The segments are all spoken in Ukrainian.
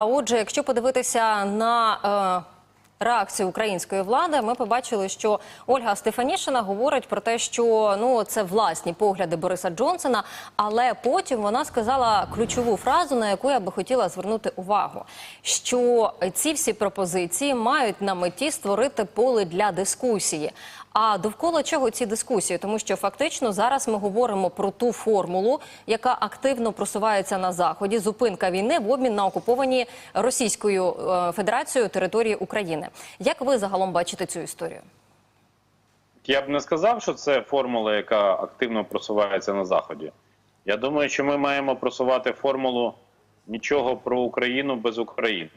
А отже, якщо подивитися на е, реакцію української влади, ми побачили, що Ольга Стефанішина говорить про те, що ну це власні погляди Бориса Джонсона, але потім вона сказала ключову фразу, на яку я би хотіла звернути увагу: що ці всі пропозиції мають на меті створити поле для дискусії. А довкола чого ці дискусії? Тому що фактично зараз ми говоримо про ту формулу, яка активно просувається на заході. Зупинка війни в обмін на окуповані Російською е, Федерацією території України. Як ви загалом бачите цю історію? Я б не сказав, що це формула, яка активно просувається на заході. Я думаю, що ми маємо просувати формулу нічого про Україну без України.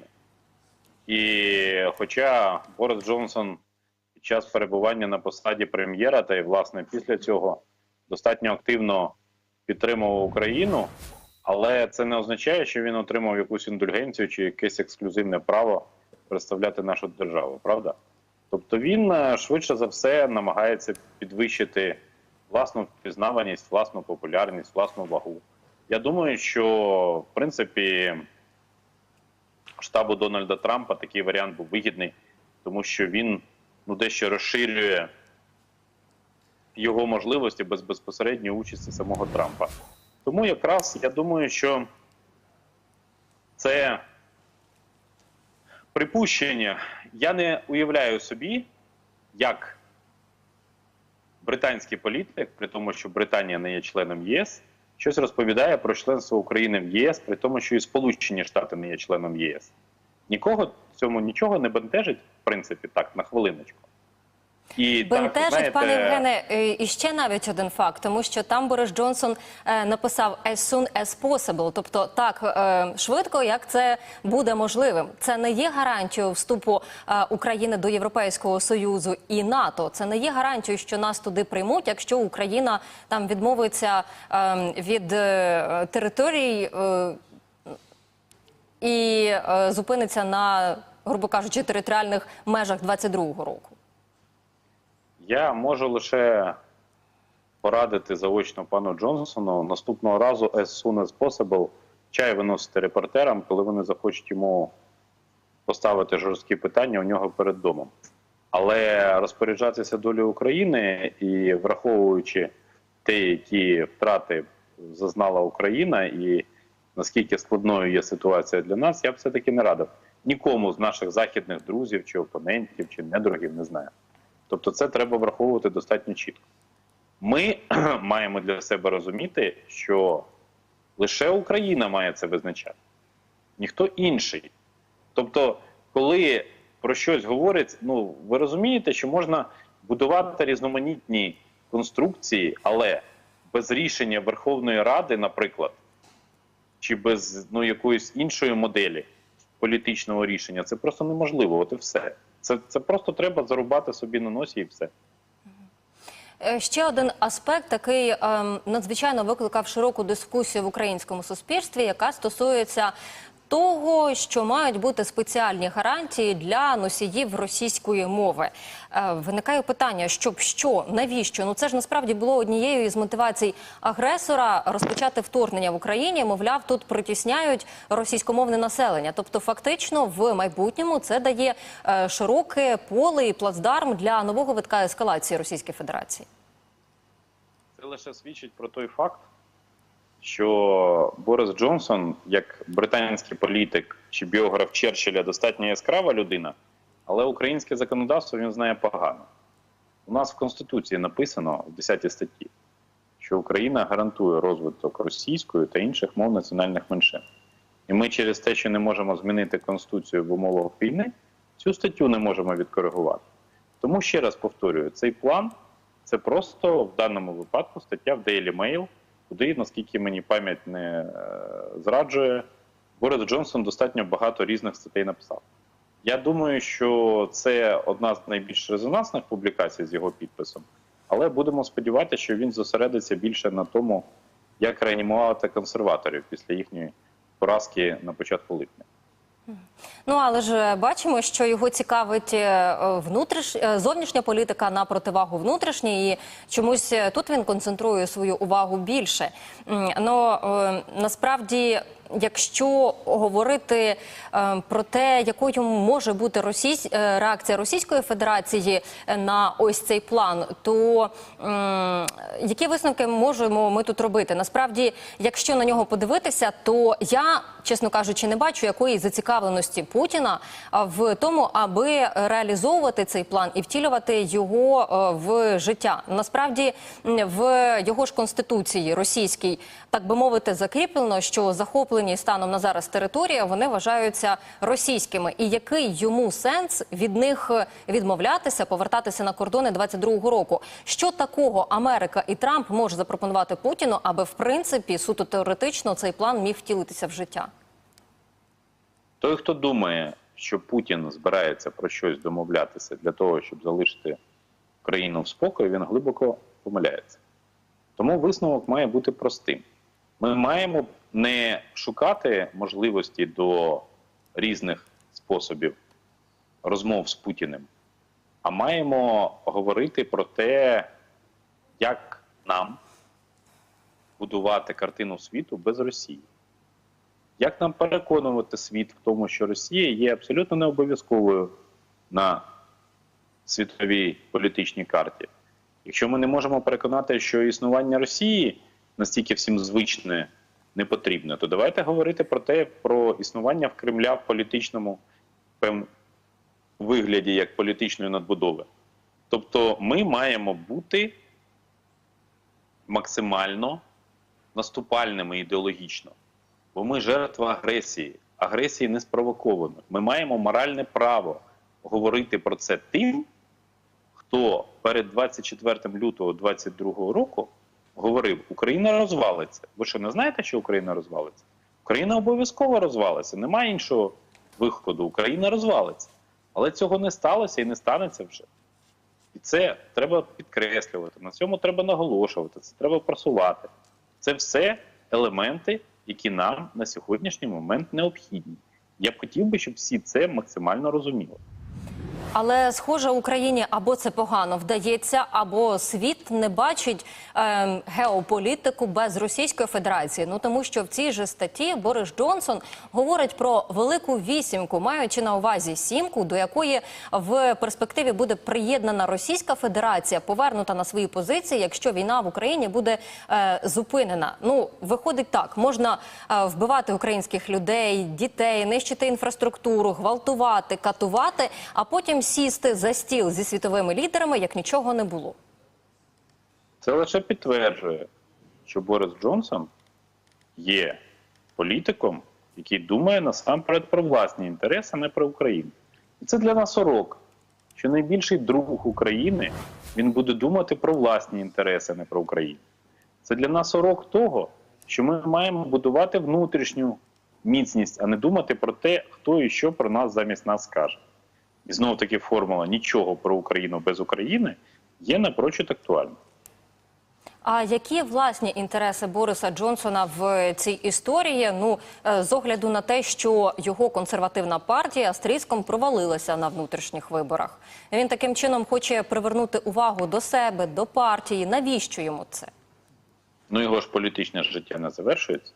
І хоча Борис Джонсон під час перебування на посаді прем'єра та й власне після цього достатньо активно підтримував Україну, але це не означає, що він отримав якусь індульгенцію чи якесь ексклюзивне право представляти нашу державу, правда? Тобто він е, швидше за все намагається підвищити власну впізнаваність, власну популярність, власну вагу. Я думаю, що в принципі штабу Дональда Трампа такий варіант був вигідний, тому що він ну дещо розширює його можливості без безпосередньої участі самого Трампа. Тому якраз я думаю, що це припущення. Я не уявляю собі, як британський політик, при тому, що Британія не є членом ЄС, щось розповідає про членство України в ЄС, при тому, що і Сполучені Штати не є членом ЄС. Нікого цьому нічого не бентежить, в принципі, так, на хвилиночку. І Бентежить, так, знаєте, пане Євгене, е, і ще навіть один факт, тому що там Борис Джонсон е, написав «as soon as possible», тобто так е, швидко, як це буде можливим. Це не є гарантією вступу е, України до Європейського союзу і НАТО. Це не є гарантією, що нас туди приймуть, якщо Україна там відмовиться е, від е, територій. Е, і е, зупиниться на, грубо кажучи, територіальних межах 22-го року. Я можу лише порадити заочно пану Джонсону наступного разу as soon as possible чай виносити репортерам, коли вони захочуть йому поставити жорсткі питання у нього перед домом. Але розпоряджатися долею України і враховуючи те, які втрати зазнала Україна, і наскільки складною є ситуація для нас, я б все-таки не радив нікому з наших західних друзів чи опонентів, чи недругів, не знаю. Тобто, це треба враховувати достатньо чітко. Ми маємо для себе розуміти, що лише Україна має це визначати, ніхто інший. Тобто, коли про щось говорять, ну ви розумієте, що можна будувати різноманітні конструкції, але без рішення Верховної Ради, наприклад, чи без ну, якоїсь іншої моделі політичного рішення, це просто неможливо. От і все. Це, це просто треба зарубати собі на носі і все. Е, Ще один аспект, такий ем, надзвичайно викликав широку дискусію в українському суспільстві, яка стосується того, що мають бути спеціальні гарантії для носіїв російської мови. Е, виникає питання, щоб що, навіщо? Ну це ж насправді було однією із мотивацій агресора розпочати вторгнення в Україні. Мовляв, тут притісняють російськомовне населення. Тобто, фактично, в майбутньому це дає е, широке поле і плацдарм для нового витка ескалації Російської Федерації. Це лише свідчить про той факт, що Борис Джонсон, як британський політик чи біограф Черчилля, достатньо яскрава людина, але українське законодавство він знає погано. У нас в Конституції написано в 10 статті, що Україна гарантує розвиток російської та інших мов національних меншин. І ми через те, що не можемо змінити Конституцію в умовах війни, цю статтю не можемо відкоригувати. Тому ще раз повторюю, цей план це просто в даному випадку стаття в Daily Mail, куди, наскільки мені пам'ять не е, зраджує, Борис Джонсон достатньо багато різних статей написав. Я думаю, що це одна з найбільш резонансних публікацій з його підписом, але будемо сподіватися, що він зосередиться більше на тому, як реанімувати консерваторів після їхньої поразки на початку липня. Ну але ж бачимо, що його цікавить е, внутріш... е, зовнішня політика на противагу внутрішній, і чомусь е, тут він концентрує свою увагу більше. Ну е, насправді якщо говорити е, про те, якою може бути російсь... е, реакція Російської Федерації на ось цей план, то які висновки можемо ми тут робити? Насправді, якщо на нього подивитися, то я, чесно кажучи, не бачу якої зацікавленості Путіна в тому, аби реалізовувати цей план і втілювати його е, в життя. Насправді в його ж конституції російській, так би мовити, закріплено, що захоплені станом на зараз території вони вважаються російськими. І який йому сенс від них е, відмовлятися, повертатися на кордони 22-го року? Що такого Америка і Трамп може запропонувати Путіну, аби в принципі суто теоретично цей план міг втілитися в життя? Той, хто думає, що Путін збирається про щось домовлятися для того, щоб залишити країну в спокої, він глибоко помиляється. Тому висновок має бути простим. Ми маємо не шукати можливості до різних способів розмов з Путіним, а маємо говорити про те, як нам будувати картину світу без Росії. Як нам переконувати світ в тому, що Росія є абсолютно не обов'язковою на світовій політичній карті? Якщо ми не можемо переконати, що існування Росії настільки всім звичне не потрібне, то давайте говорити про те, про існування в Кремля в політичному певному вигляді як політичної надбудови. Тобто ми маємо бути максимально наступальними ідеологічно. Бо ми жертва агресії, агресії не спровокованої. Ми маємо моральне право говорити про це тим, хто перед 24 лютого 2022 року говорив: Україна розвалиться. Ви що не знаєте, що Україна розвалиться? Україна обов'язково розвалиться. Немає іншого виходу. Україна розвалиться. Але цього не сталося і не станеться вже. І це треба підкреслювати. На цьому треба наголошувати, це треба просувати. Це все елементи, які нам на сьогоднішній момент необхідні. Я б хотів би, щоб всі це максимально розуміли. Але схоже, Україні або це погано вдається, або світ не бачить ем, геополітику без Російської Федерації. Ну тому що в цій же статті Борис Джонсон говорить про велику вісімку, маючи на увазі сімку, до якої в перспективі буде приєднана Російська Федерація, повернута на свої позиції, якщо війна в Україні буде е, зупинена. Ну виходить так: можна е, вбивати українських людей, дітей, нищити інфраструктуру, гвалтувати, катувати, а потім сісти за стіл зі світовими лідерами, як нічого не було. Це лише підтверджує, що Борис Джонсон є політиком, який думає насамперед про власні інтереси, а не про Україну. І це для нас урок, що найбільший друг України він буде думати про власні інтереси, а не про Україну. Це для нас урок того, що ми маємо будувати внутрішню міцність, а не думати про те, хто і що про нас замість нас скаже. І знову таки формула нічого про Україну без України є напрочуд актуальна. А які власні інтереси Бориса Джонсона в цій історії? Ну е, з огляду на те, що його консервативна партія з тріском провалилася на внутрішніх виборах. Він таким чином хоче привернути увагу до себе, до партії. Навіщо йому це? Ну його ж політичне життя не завершується.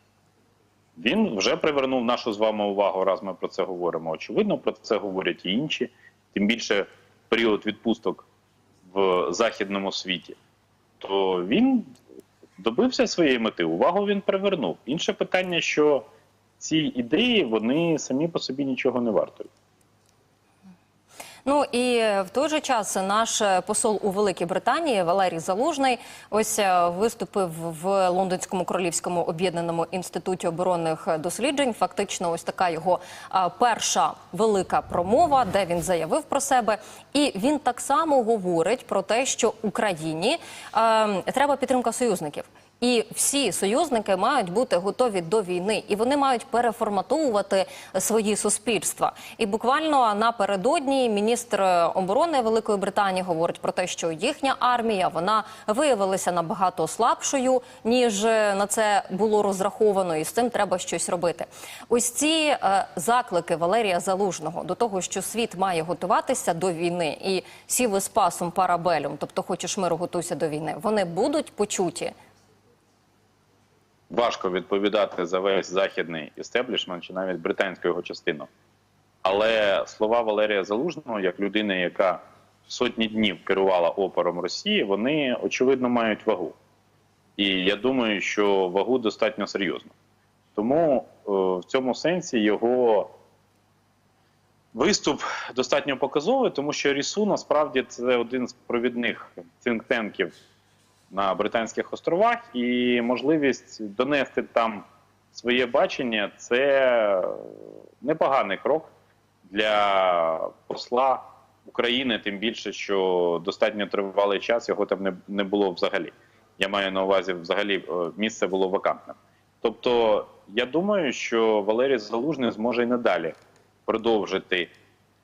Він вже привернув нашу з вами увагу, раз ми про це говоримо. Очевидно, про це говорять і інші, тим більше період відпусток в західному світі. То він добився своєї мети, увагу він привернув. Інше питання, що ці ідеї вони самі по собі нічого не вартують. Ну і в той же час наш посол у Великій Британії Валерій Залужний ось е, виступив в Лондонському королівському об'єднаному інституті оборонних досліджень. Фактично, ось така його е, перша велика промова, де він заявив про себе, і він так само говорить про те, що Україні е, треба підтримка союзників. І всі союзники мають бути готові до війни, і вони мають переформатовувати свої суспільства. І буквально напередодні міністр оборони Великої Британії говорить про те, що їхня армія вона виявилася набагато слабшою, ніж на це було розраховано, і з цим треба щось робити. Ось ці е, заклики Валерія Залужного до того, що світ має готуватися до війни, і сіве спасом парабелюм, тобто хочеш миру, готуйся до війни. Вони будуть почуті. Важко відповідати за весь західний істеблішмент чи навіть британську його частину. Але слова Валерія Залужного, як людини, яка сотні днів керувала опором Росії, вони очевидно мають вагу. І я думаю, що вагу достатньо серйозну. Тому е, в цьому сенсі його виступ достатньо показовий, тому що Рісу насправді це один з провідних цинктенків на Британських островах, і можливість донести там своє бачення це непоганий крок для посла України, тим більше, що достатньо тривалий час його там не, не було взагалі. Я маю на увазі, взагалі е, місце було вакантним. Тобто, я думаю, що Валерій Залужний зможе і надалі продовжити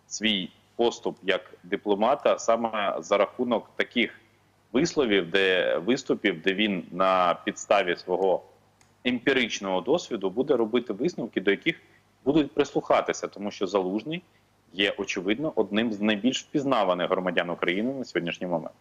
свій поступ як дипломата саме за рахунок таких висловів, де виступів, де він на підставі свого емпіричного досвіду буде робити висновки, до яких будуть прислухатися, тому що залужний є очевидно одним з найбільш впізнаваних громадян України на сьогоднішній момент.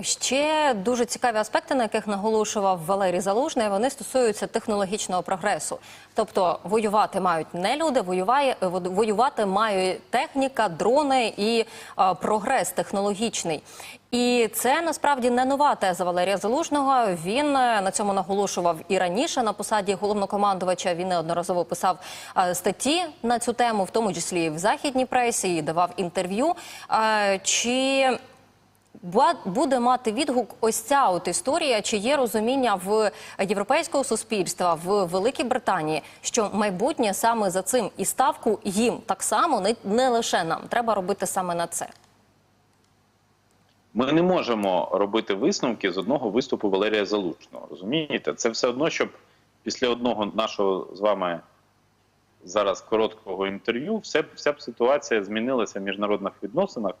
Ще дуже цікаві аспекти, на яких наголошував Валерій Залужний, вони стосуються технологічного прогресу. Тобто воювати мають не люди, воюває, воювати має техніка, дрони і а, прогрес технологічний. І це насправді не нова теза Валерія Залужного. Він е, на цьому наголошував і раніше на посаді головнокомандувача. Він неодноразово писав е, статті на цю тему, в тому числі і в західній пресі, і давав інтерв'ю. Е, Чи буде мати відгук ось ця от історія, чи є розуміння в європейського суспільства в Великій Британії, що майбутнє саме за цим і ставку їм так само не, не лише нам. Треба робити саме на це. Ми не можемо робити висновки з одного виступу Валерія Залужного. Розумієте? Це все одно, щоб після одного нашого з вами зараз короткого інтерв'ю вся б ситуація змінилася в міжнародних відносинах.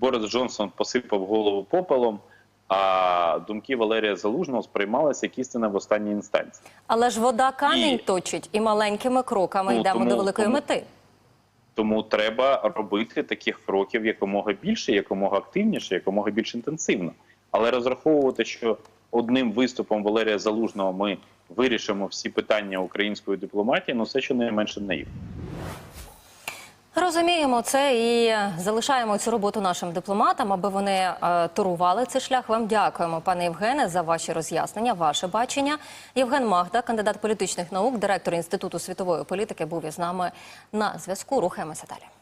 Борис Джонсон посипав голову попелом, а думки Валерія Залужного сприймалися як істина в останній інстанції. Але ж вода камінь І- точить, і маленькими кроками Ну, йдемо тому- до великої тому- мети. Тому треба робити таких кроків якомога більше, якомога активніше, якомога більш інтенсивно. Але розраховувати, що одним виступом Валерія Залужного ми вирішимо всі питання української дипломатії, ну це щонайменше наївно. Розуміємо це і залишаємо цю роботу нашим дипломатам, аби вони е, турували цей шлях. Вам дякуємо, пане Євгене, за ваші роз'яснення, ваше бачення. Євген Магда, кандидат політичних наук, директор інституту світової політики, був із нами на зв'язку. Рухаємося далі.